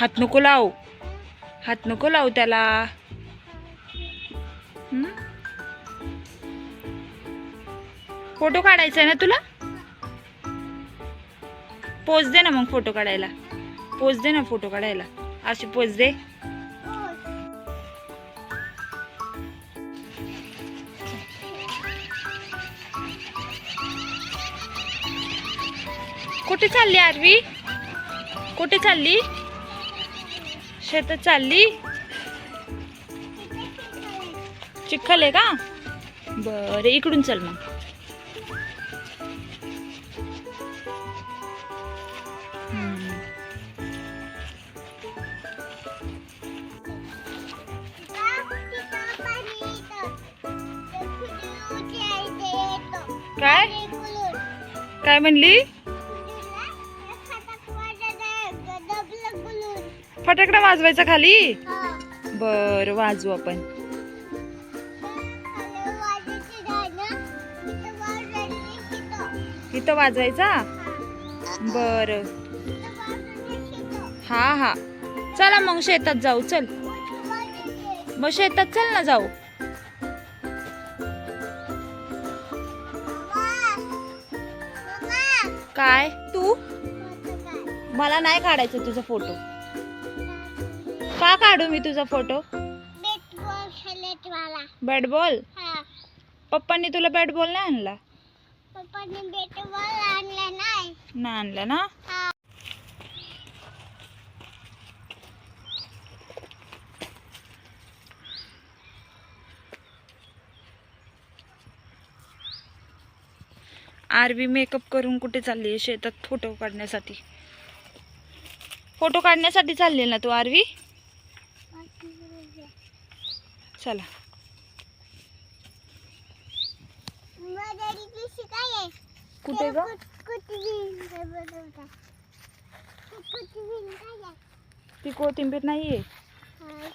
हात नको लाव. हात नको लाव त्याला. फोटो काढायचा आहे ना तुला? पोच दे ना मग फोटो काढायला. पोच दे ना फोटो काढायला. अशी पोच दे. कुठे चालली आरवी? कुठे चालली? शेतात चालली. चिखल आहे का? बरं इकडून चल मग. काय? काय म्हणली? फटाकडा वाजवायचा खाली? बर वाजवू आपण. इथं वाजवायचा? बर. हा हा. चला मग शेतात जाऊ चल. मग शेतात चल ना जाऊ. काय? तू? मला नाही काढायचं तुझा फोटो. का काढू मी तुझा फोटो? बॅट बॉल पप्पांनी तुला बॅट बॉल नाही आणला? नाही. आणला ना? आरबी मेकअप करून कुठे चालली आहे शेतात फोटो काढण्यासाठी? फोटो काढण्यासाठी चालली ना तू आरवी? चला. कुठे ग? ती कोथिंबीर नाहीये. हा